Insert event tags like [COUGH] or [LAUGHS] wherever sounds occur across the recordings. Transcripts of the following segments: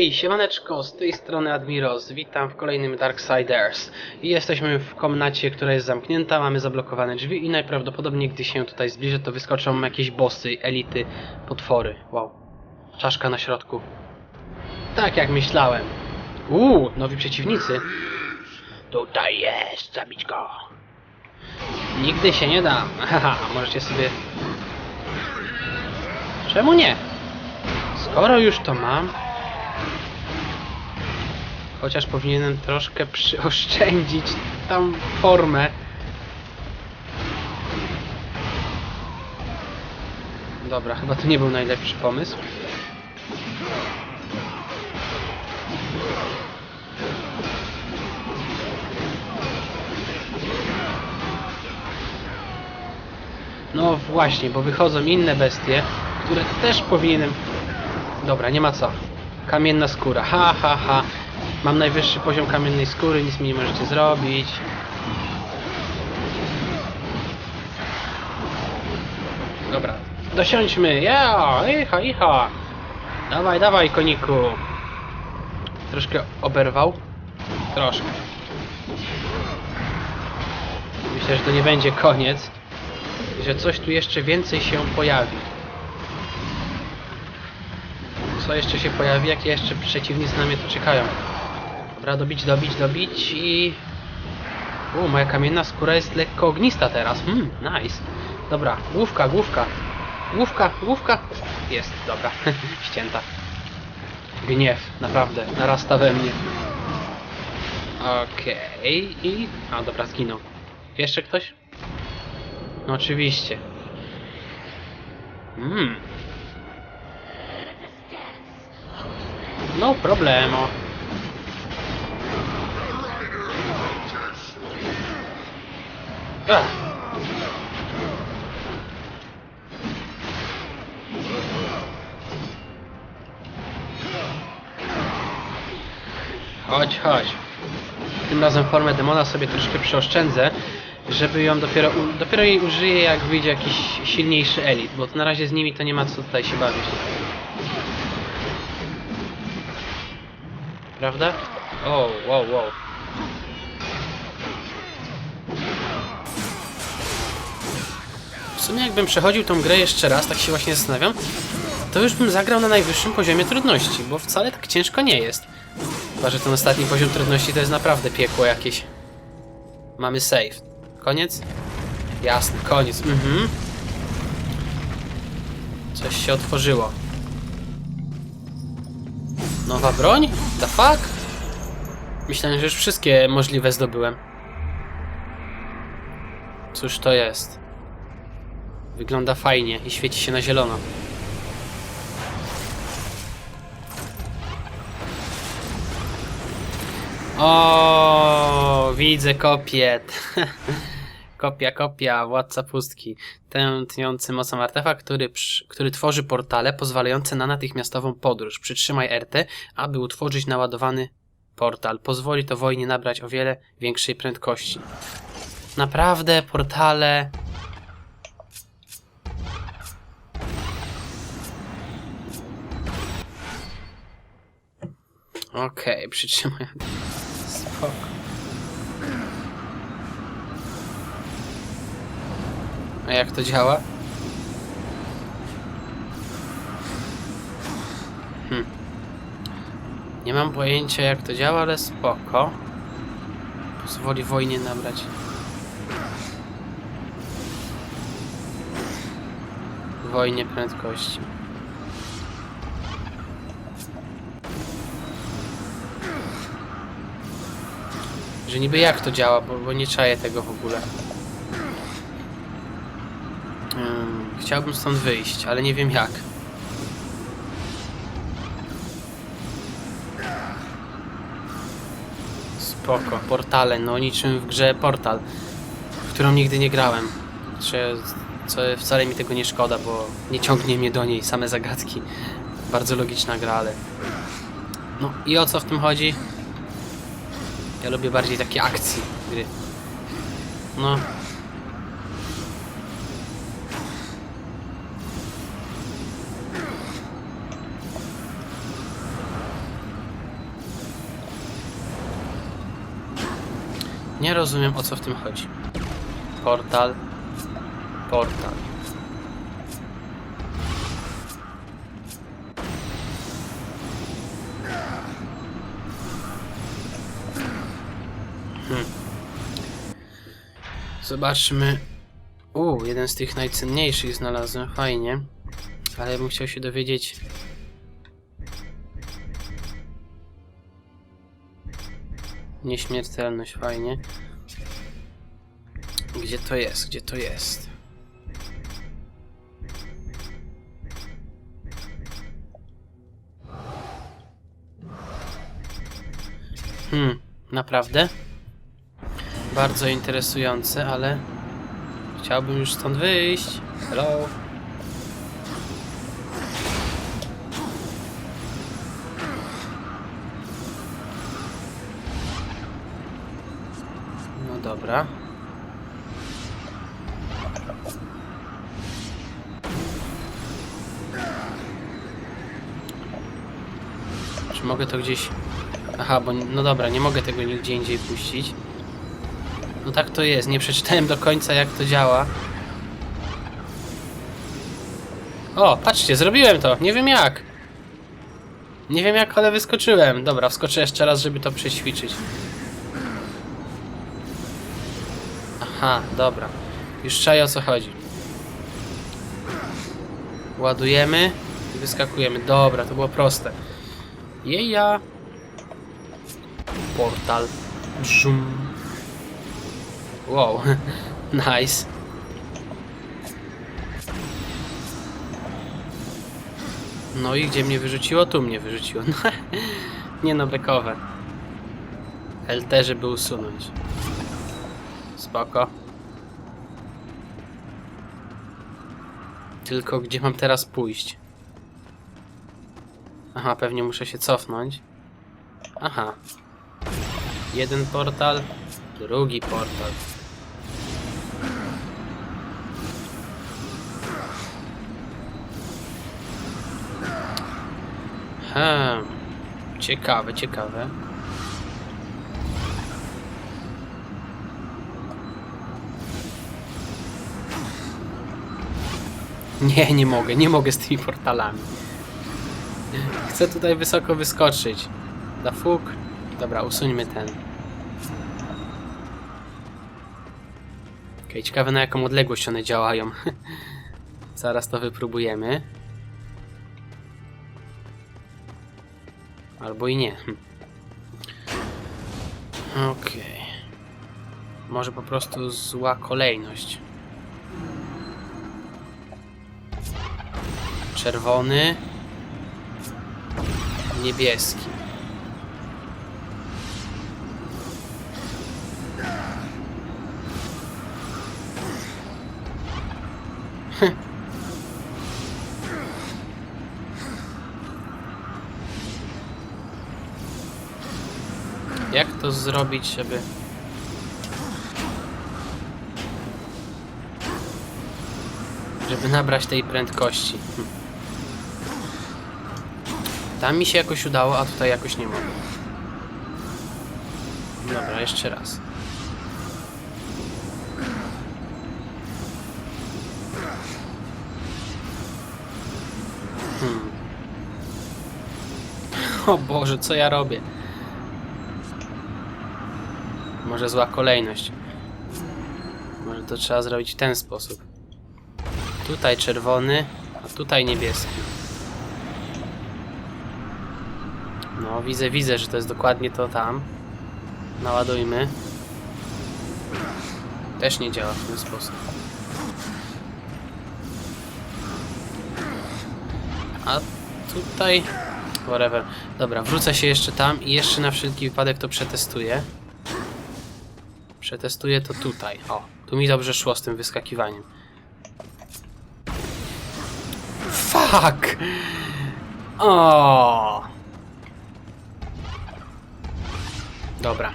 Hej, siemaneczko, z tej strony Admiros, witam w kolejnym Darksiders. Jesteśmy w komnacie, która jest zamknięta, mamy zablokowane drzwi i najprawdopodobniej gdy się tutaj zbliżę to wyskoczą jakieś bossy, elity, potwory, wow, czaszka na środku, tak jak myślałem, uuu, nowi przeciwnicy, tutaj jest, zabić go, nigdy się nie dam, [LAUGHS] haha, możecie sobie, czemu nie? Skoro już to mam, chociaż powinienem troszkę przyoszczędzić tam formę. Dobra, chyba to nie był najlepszy pomysł. No właśnie, bo wychodzą inne bestie, które też powinienem... Dobra, nie ma co. Kamienna skóra, ha ha ha. Mam najwyższy poziom kamiennej skóry, nic mi nie możecie zrobić. Dobra, dosiądźmy, ja, icha, icha. Dawaj, dawaj, koniku. Troszkę oberwał? Troszkę. Myślę, że to nie będzie koniec. Że coś tu jeszcze więcej się pojawi. Co jeszcze się pojawi? Jakie jeszcze przeciwnicy na mnie tu czekają? Dobra, dobić, dobić, dobić i... U, moja kamienna skóra jest lekko ognista teraz. Hmm, nice. Dobra, główka, główka. Główka, główka. Jest, dobra. [LAUGHS] Ścięta. Gniew, naprawdę, narasta we mnie. Okej, i... A, dobra, zginął. Jeszcze ktoś? No oczywiście. Hmm. No problemo. Ach. Chodź, chodź. Tym razem formę demona sobie troszkę przeoszczędzę, żeby ją dopiero, dopiero jej użyję jak wyjdzie jakiś silniejszy elit, bo na razie z nimi to nie ma co tutaj się bawić. Prawda? O, wow, wow. Sumie jakbym przechodził tą grę jeszcze raz, tak się właśnie zastanawiam, to już bym zagrał na najwyższym poziomie trudności, bo wcale tak ciężko nie jest. Chyba, że ten ostatni poziom trudności to jest naprawdę piekło jakieś. Mamy save. Koniec? Jasne, koniec. Mhm. Coś się otworzyło. Nowa broń? The fuck? Myślałem, że już wszystkie możliwe zdobyłem. Cóż to jest? Wygląda fajnie i świeci się na zielono. O, widzę kopiet. [LAUGHS] Kopia, kopia, władca pustki. Tętniący mocą artefakt, który, przy- który tworzy portale pozwalające na natychmiastową podróż. Przytrzymaj RT, aby utworzyć naładowany portal. Pozwoli to wojnie nabrać o wiele większej prędkości. Naprawdę, portale. Okej, przytrzymaj. Spoko. A jak to działa? Hm. Nie mam pojęcia jak to działa, ale spoko. Pozwoli wojnie nabrać. Wojnie prędkości. Że niby jak to działa, bo, bo nie czaję tego w ogóle. Ym, chciałbym stąd wyjść, ale nie wiem jak. Spoko, portale, no niczym w grze Portal, w którą nigdy nie grałem. Co wcale mi tego nie szkoda, bo nie ciągnie mnie do niej same zagadki. Bardzo logiczna gra, ale... No i o co w tym chodzi? Ja lubię bardziej takie akcji gry. No. Nie rozumiem o co w tym chodzi. Portal. Portal. Hmm. Zobaczmy. U, jeden z tych najcenniejszych znalazłem, fajnie. Ale bym chciał się dowiedzieć. Nieśmiertelność, fajnie. Gdzie to jest? Gdzie to jest? Hmm, naprawdę? Bardzo interesujące, ale chciałbym już stąd wyjść. Hello? No dobra. Czy mogę to gdzieś... Aha, bo... No dobra, nie mogę tego nigdzie indziej puścić. No tak to jest, nie przeczytałem do końca jak to działa. O, patrzcie, zrobiłem to, nie wiem jak. Nie wiem jak, ale wyskoczyłem. Dobra, wskoczę jeszcze raz, żeby to przećwiczyć. Aha, dobra. Już czaję o co chodzi. Ładujemy i wyskakujemy. Dobra, to było proste. Jeja. Portal. Brzum. Wow. [LAUGHS] nice. No i gdzie mnie wyrzuciło? Tu mnie wyrzuciło. [LAUGHS] Nie no, bekowe. LT, żeby usunąć. Spoko. Tylko gdzie mam teraz pójść? Aha, pewnie muszę się cofnąć. Aha. Jeden portal, drugi portal. Hmm. Ciekawe, ciekawe. Nie, nie mogę, nie mogę z tymi portalami. Chcę tutaj wysoko wyskoczyć. Da fuk. Dobra, usuńmy ten. Okej, ciekawe na jaką odległość one działają. [LAUGHS] Zaraz to wypróbujemy. Albo i nie. Okej. Może po prostu zła kolejność. Czerwony. Niebieski. To zrobić, żeby... Żeby nabrać tej prędkości. Hm. Tam mi się jakoś udało, a tutaj jakoś nie mogę. Dobra, jeszcze raz. Hmm. O Boże, co ja robię? Może zła kolejność. Może to trzeba zrobić w ten sposób. Tutaj czerwony, a tutaj niebieski. No, widzę, widzę, że to jest dokładnie to tam. Naładujmy. Też nie działa w ten sposób. A tutaj... Whatever. Dobra, wrócę się jeszcze tam i jeszcze na wszelki wypadek to przetestuję. Przetestuję to tutaj. O, tu mi dobrze szło z tym wyskakiwaniem. Fuck! O! Dobra.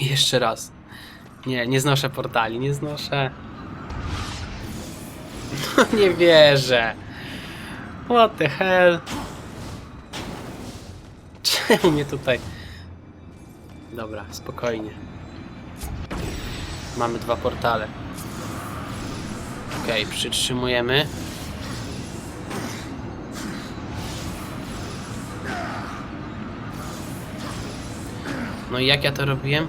Jeszcze raz. Nie, nie znoszę portali, nie znoszę. No nie wierzę. What the hell? Czemu mnie tutaj... Dobra, spokojnie. Mamy dwa portale. Okej, przytrzymujemy. No i jak ja to robiłem?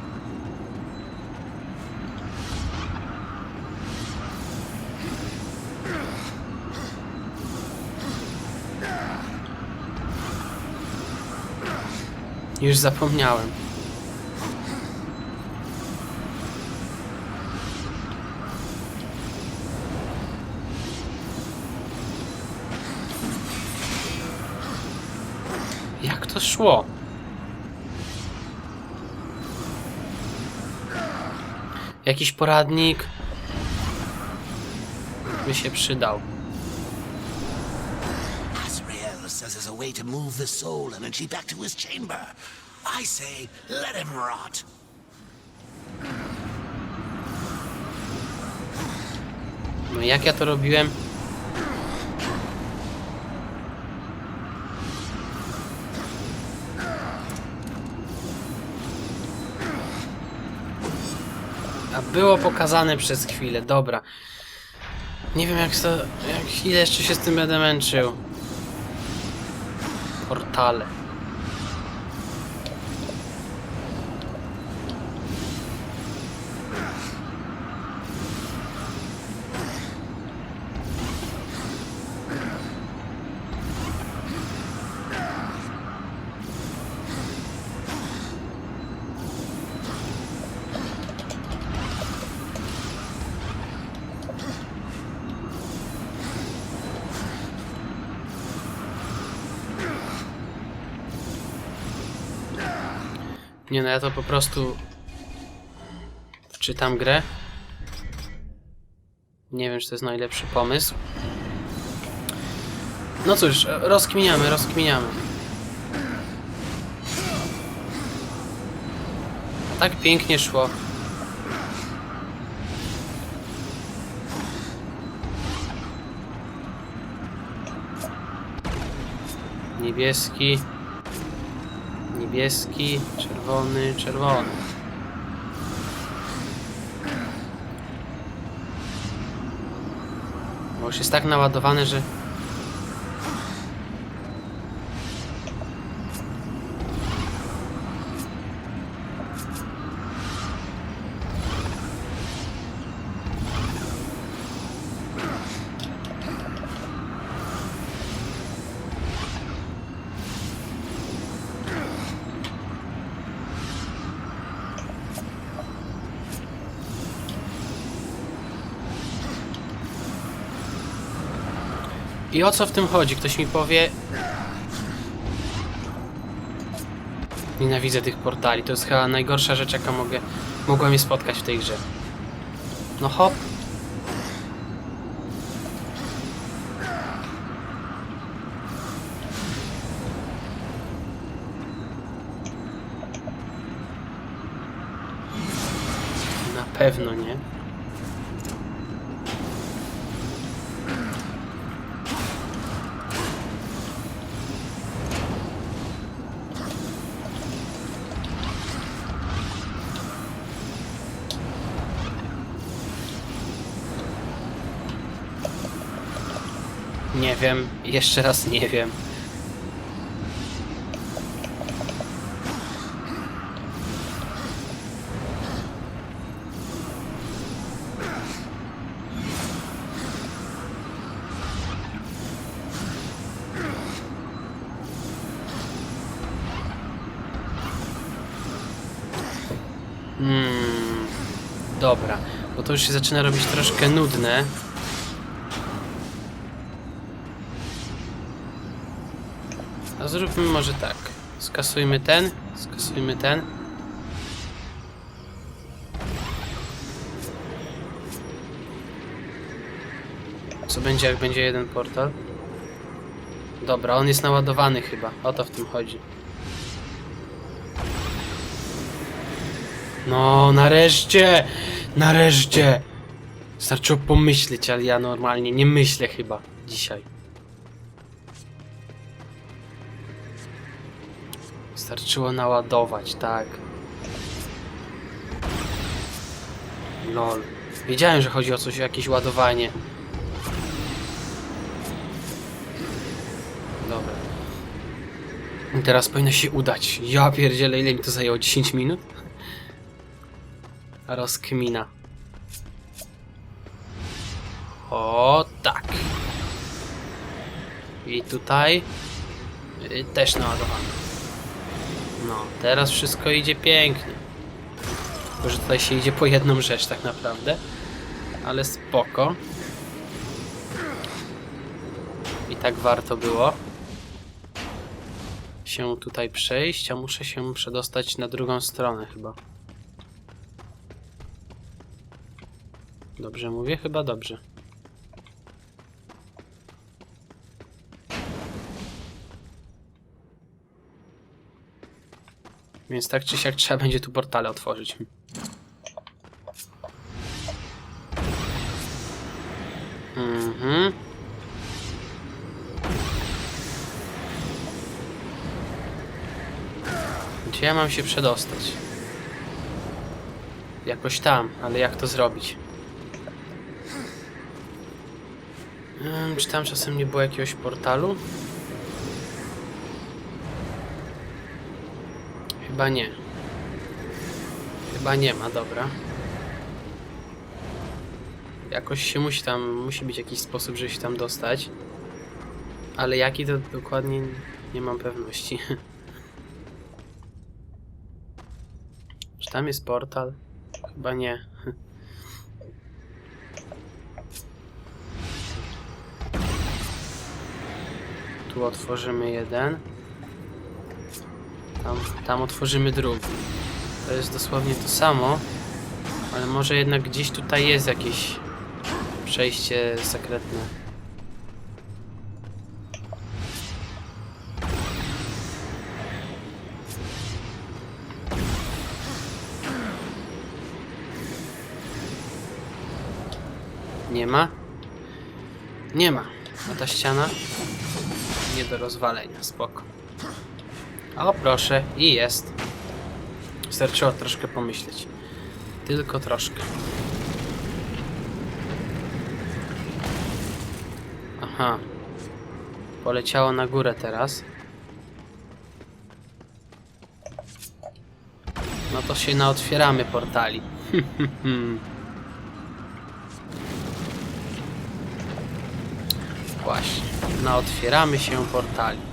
Już zapomniałem. Szło? Jakiś poradnik by się przydał. Asriel says there's a way to move the soul energy back to his chamber. I say, let him rot. No jak ja to robiłem? A było pokazane przez chwilę, dobra. Nie wiem jak to. Jak, ile jeszcze się z tym będę męczył. Portale. Nie no, ja to po prostu wczytam grę. Nie wiem, czy to jest najlepszy pomysł. No cóż, rozkminiamy, rozkminiamy. Tak pięknie szło. Niebieski. Niebieski, czerwony, czerwony. Bo już jest tak naładowane, że... I o co w tym chodzi? Ktoś mi powie... Nienawidzę tych portali. To jest chyba najgorsza rzecz, jaka mogę, mogła mnie spotkać w tej grze. No hop. Na pewno nie. Wiem, jeszcze raz nie wiem. Hmm, dobra, bo to już się zaczyna robić troszkę nudne. Zróbmy może tak. Skasujmy ten, skasujmy ten. Co będzie jak będzie jeden portal? Dobra, on jest naładowany chyba. O to w tym chodzi. No, nareszcie! Nareszcie! Starczyło pomyśleć, ale ja normalnie nie myślę chyba dzisiaj. Starczyło naładować, tak. Lol. Wiedziałem, że chodzi o coś, o jakieś ładowanie. Dobra. I teraz powinno się udać. Ja pierdzielę, ile mi to zajęło? 10 minut? Rozkmina. O, tak. I tutaj y, też naładowane. No, teraz wszystko idzie pięknie. Tylko, że tutaj się idzie po jedną rzecz tak naprawdę. Ale spoko. I tak warto było się tutaj przejść, a muszę się przedostać na drugą stronę chyba. Dobrze mówię? Chyba dobrze. Więc tak czy siak trzeba będzie tu portale otworzyć. Mhm. Gdzie ja mam się przedostać? Jakoś tam, ale jak to zrobić? Hmm, czy tam czasem nie było jakiegoś portalu? Chyba nie. Chyba nie ma, dobra. Jakoś się musi tam, musi być jakiś sposób, żeby się tam dostać. Ale jaki to dokładnie nie mam pewności. [LAUGHS] Czy tam jest portal? Chyba nie. [LAUGHS] Tu otworzymy jeden. Tam, tam otworzymy drugi. To jest dosłownie to samo. Ale może jednak gdzieś tutaj jest jakieś przejście sekretne. Nie ma? Nie ma. A ta ściana? Nie do rozwalenia, spoko. O proszę, i jest. Wystarczyło troszkę pomyśleć. Tylko troszkę. Aha. Poleciało na górę teraz. No to się naotwieramy portali. [LAUGHS] Właśnie. Naotwieramy się portali.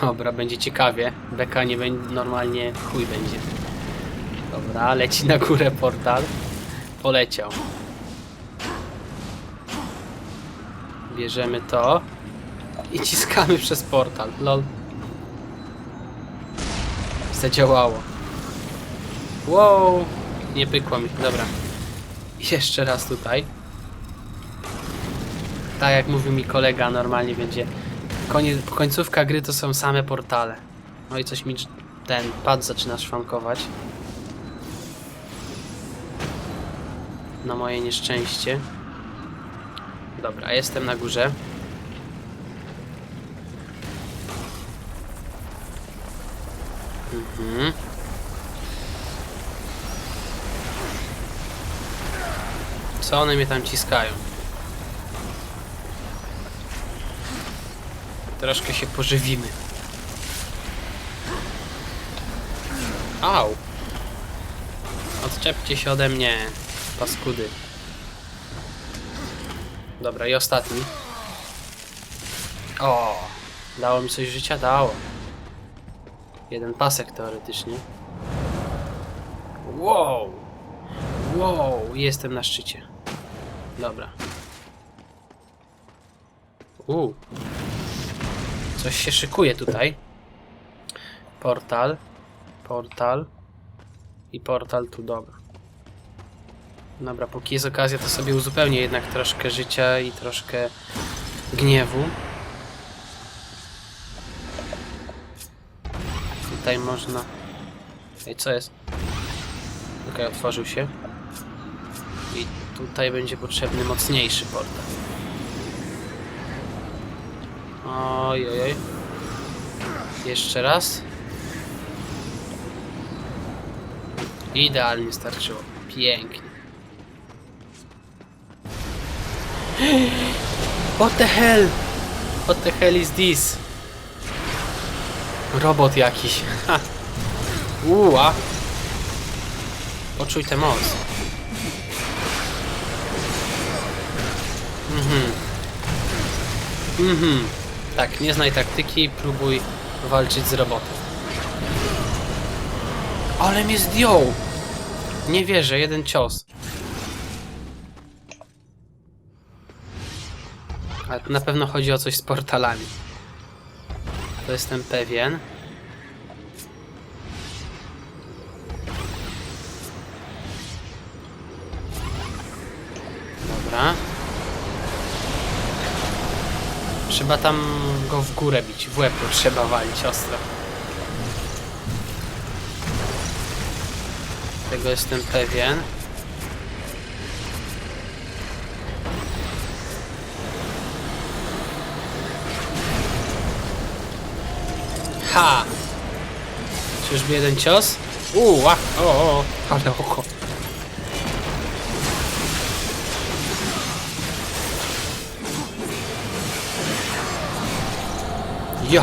Dobra, będzie ciekawie. Beka nie będzie, normalnie chuj będzie. Dobra, leci na górę portal. Poleciał. Bierzemy to. I ciskamy przez portal. Lol. Zadziałało. Wow. Nie pykło mi. Dobra. Jeszcze raz tutaj. Tak jak mówił mi kolega, normalnie będzie Koniec, końcówka gry to są same portale. No i coś mi ten pad zaczyna szwankować. Na moje nieszczęście. Dobra, jestem na górze. Mhm. Co one mnie tam ciskają? Troszkę się pożywimy. Au! Odczepcie się ode mnie, paskudy. Dobra, i ostatni. O! Dało mi coś życia? Dało. Jeden pasek teoretycznie. Wow! Wow! Jestem na szczycie. Dobra. Uuu. Coś się szykuje tutaj. Portal. Portal. I portal tu, dobra. Dobra, póki jest okazja, to sobie uzupełnię jednak troszkę życia i troszkę gniewu. Tutaj można... Ej, co jest? Okej, otworzył się. I tutaj będzie potrzebny mocniejszy portal. Oj, oj, oj. Jeszcze raz. Idealnie starczyło. Pięknie. What the hell? What the hell is this? Robot jakiś. [LAUGHS] Uła. Poczuj tę moc. Mhm. Mhm. Tak, nie znaj taktyki, próbuj walczyć z robotem. Ale mnie zdjął! Nie wierzę, jeden cios. Ale na pewno chodzi o coś z portalami. To jestem pewien. Trzeba tam go w górę bić, w łeb go trzeba walić ostro. Tego jestem pewien. Ha! Czyżby jeden cios? Uuu, ła, o, o, ale oko. Jo!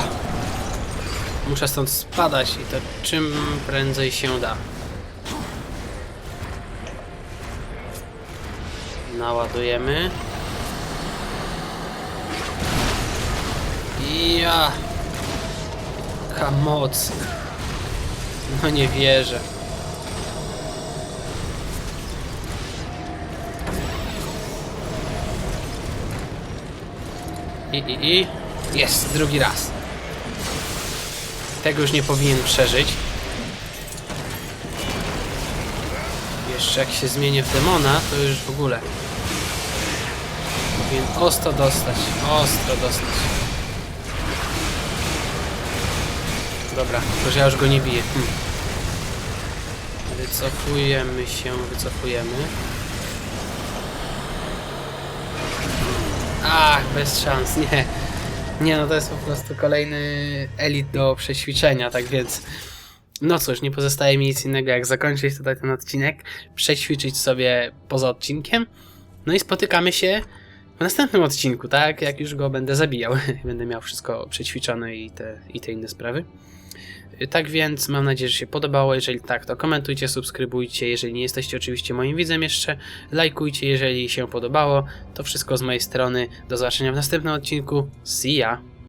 Muszę stąd spadać i to czym prędzej się da. Naładujemy. Ja! Jaka moc! No nie wierzę. I, i, i. Jest, drugi raz. Tego już nie powinien przeżyć. Jeszcze jak się zmienię w demona, to już w ogóle. Powinien ostro dostać. Ostro dostać. Dobra, tylko że ja już go nie biję. Hm. Wycofujemy się, wycofujemy. Ach, bez szans, nie. Nie, no to jest po prostu kolejny elit do przećwiczenia, tak więc... No cóż, nie pozostaje mi nic innego jak zakończyć tutaj ten odcinek, przećwiczyć sobie poza odcinkiem, no i spotykamy się w następnym odcinku, tak? Jak już go będę zabijał. [LAUGHS] będę miał wszystko przećwiczone i te, i te inne sprawy. Tak więc mam nadzieję, że się podobało. Jeżeli tak, to komentujcie, subskrybujcie. Jeżeli nie jesteście oczywiście moim widzem jeszcze, lajkujcie, jeżeli się podobało. To wszystko z mojej strony. Do zobaczenia w następnym odcinku. See ya!